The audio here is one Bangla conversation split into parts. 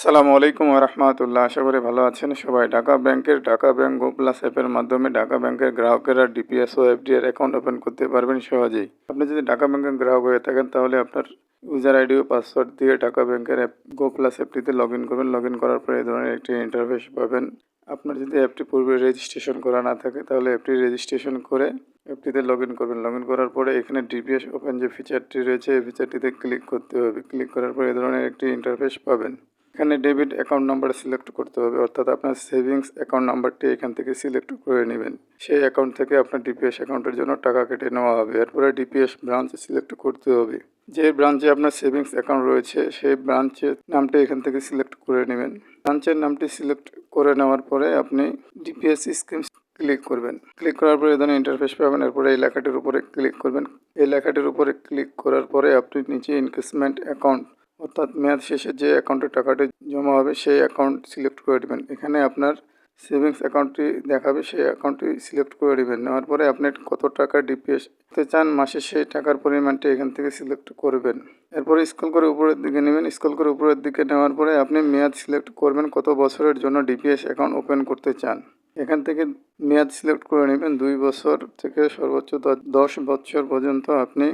আসসালামু আলাইকুম রহমতুল্লাহ। আশা করি ভালো আছেন সবাই। ঢাকা ব্যাংকের ঢাকা ব্যাংক প্লাস অ্যাপের মাধ্যমে ঢাকা ব্যাংকের গ্রাহকেরা ডিপিএস ও এফডিআর অ্যাকাউন্ট ওপেন করতে পারবেন সহজেই। আপনি যদি ঢাকা ব্যাংকের গ্রাহক হয়ে থাকেন, তাহলে আপনার ইউজার আইডি ও পাসওয়ার্ড দিয়ে ঢাকা ব্যাংকের অ্যাপ গো প্লাস অ্যাপটিতে লগ ইন করবেন। লগ ইন করার পরে এই ধরনের একটি ইন্টারফেস পাবেন। আপনার যদি অ্যাপটি পূর্বে রেজিস্ট্রেশন করা না থাকে, তাহলে অ্যাপটি রেজিস্ট্রেশন করে অ্যাপটিতে লগ ইন করবেন। লগ ইন করার পরে এখানে ডিপিএস ওপেন যে ফিচারটি রয়েছে, এই ফিচারটিতে ক্লিক করতে হবে। ক্লিক করার পরে এই ধরনের একটি ইন্টারফেস পাবেন। এখানে ডেবিট অ্যাকাউন্ট নাম্বার সিলেক্ট করতে হবে, অর্থাৎ আপনার সেভিংস অ্যাকাউন্ট নাম্বারটি এখান থেকে সিলেক্ট করে নেবেন। সেই অ্যাকাউন্ট থেকে আপনার ডিপিএস অ্যাকাউন্টের জন্য টাকা কেটে নেওয়া হবে। এরপরে ডিপিএস ব্রাঞ্চ সিলেক্ট করতে হবে। যে ব্রাঞ্চে আপনার সেভিংস অ্যাকাউন্ট রয়েছে, সেই ব্রাঞ্চের নামটি এখান থেকে সিলেক্ট করে নেবেন। ব্রাঞ্চের নামটি সিলেক্ট করে নেওয়ার পরে আপনি ডিপিএস স্কিম ক্লিক করবেন। ক্লিক করার পরে এখানে ইন্টারফেস পাবেন। এরপরে এই লেখাটির উপরে ক্লিক করবেন। এই লেখাটির উপরে ক্লিক করার পরে আপনি নিচে ইনভেস্টমেন্ট অ্যাকাউন্ট অর্থাৎ মেয়াদ শেষে যে অ্যাকাউন্টে টাকাটি জমা হবে, সেই অ্যাকাউন্ট সিলেক্ট করে দেবেন। এখানে আপনার সেভিংস অ্যাকাউন্টটি দেখাবে, সেই অ্যাকাউন্টটি সিলেক্ট করে দেবেন। নেওয়ার পরে আপনি কত টাকা ডিপিএস করতে চান, মাসে সেই টাকার পরিমাণটি এখান থেকে সিলেক্ট করবেন। এরপরে স্কুল করে উপরের দিকে নেবেন। স্কুল করে উপরের দিকে নেওয়ার পরে আপনি মেয়াদ সিলেক্ট করবেন, কত বছরের জন্য ডিপিএস অ্যাকাউন্ট ওপেন করতে চান। এখান থেকে মেয়াদ সিলেক্ট করে নেবেন। দুই বছর থেকে সর্বোচ্চ দশ বছর পর্যন্ত আপনি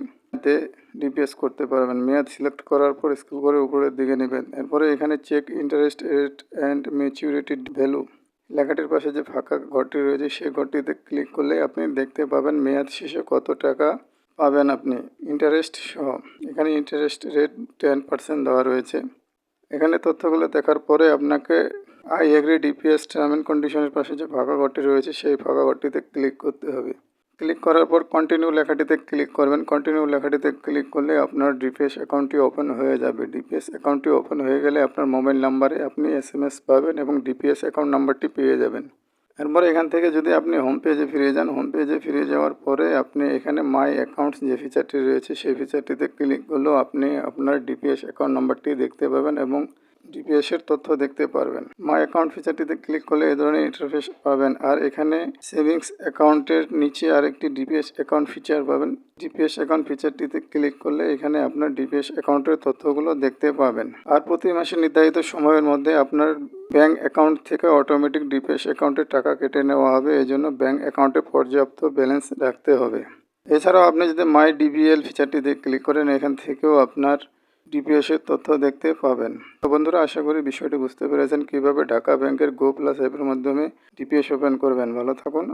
এতে ডিপিএস করতে পারবেন। মেয়াদ সিলেক্ট করার পর স্ক্রল করে উপরের দিকে নেবেন। এরপরে এখানে check interest rate and maturity value লেখাটির পাশে যে ফাঁকা ঘরটি রয়েছে সেই ঘরটিতে ক্লিক করলে আপনি দেখতে পাবেন মেয়াদ শেষে কত টাকা পাবেন আপনি। ইন্টারেস্ট সহ। এখানে ইন্টারেস্ট রেট টেন পার্সেন্ট দেওয়া রয়েছে। এখানে তথ্যগুলো দেখার পরে আপনাকে I agree DPS term and কন্ডিশনের পাশে যে ফাঁকা ঘরটি রয়েছে, সেই ফাঁকা ঘরটিতে ক্লিক করতে হবে। ক্লিক করার পর কন্টিনিউ লেখাটিতে ক্লিক করবেন। কন্টিনিউ লেখাটিতে ক্লিক করলে আপনার ডিপিএস অ্যাকাউন্টটি ওপেন হয়ে যাবে। ডিপিএস অ্যাকাউন্টটি ওপেন হয়ে গেলে আপনার মোবাইল নাম্বারে আপনি এস এম এস পাবেন এবং ডিপিএস অ্যাকাউন্ট নাম্বারটি পেয়ে যাবেন। এরপর এখান থেকে যদি আপনি হোম পেজে ফিরে যান হোম পেজে ফিরে যাওয়ার পরে আপনি এখানে মাই অ্যাকাউন্টস যে ফিচারটি রয়েছে, সেই ফিচারটিতে ক্লিক করলেও আপনি আপনার ডিপিএস অ্যাকাউন্ট নাম্বারটি দেখতে পাবেন এবং ডিপিএস এর তথ্য দেখতে পারবেন। মাই অ্যাকাউন্ট ফিচারটিতে ক্লিক করলে এই ধরনের ইন্টারফেস পাবেন। আর এখানে সেভিংস অ্যাকাউন্টের নিচে আরেকটি ডিপিএস অ্যাকাউন্ট ফিচার পাবেন। ডিপিএস অ্যাকাউন্ট ফিচারটিতে ক্লিক করলে এখানে আপনার ডিপিএস অ্যাকাউন্টের তথ্যগুলো দেখতে পাবেন। আর প্রতি মাসে নির্ধারিত সময়ের মধ্যে আপনার ব্যাংক অ্যাকাউন্ট থেকে অটোমেটিক ডিপিএস অ্যাকাউন্টে টাকা কেটে নেওয়া হবে। এই জন্য ব্যাংক অ্যাকাউন্টে পর্যাপ্ত ব্যালেন্স রাখতে হবে। এছাড়াও আপনি যদি মাই ডিবিএল ফিচারটিতে ক্লিক করেন, এখান থেকেও আপনার ডিপিএসের তথ্য দেখতে পাবেন। তো বন্ধুরা, আশা করি বিষয়টি বুঝতে পেরেছেন। কীভাবে ঢাকা ব্যাংকের গো প্লাস অ্যাপের মাধ্যমে ডিপিএস ওপেন করবেন? ভালো থাকুন।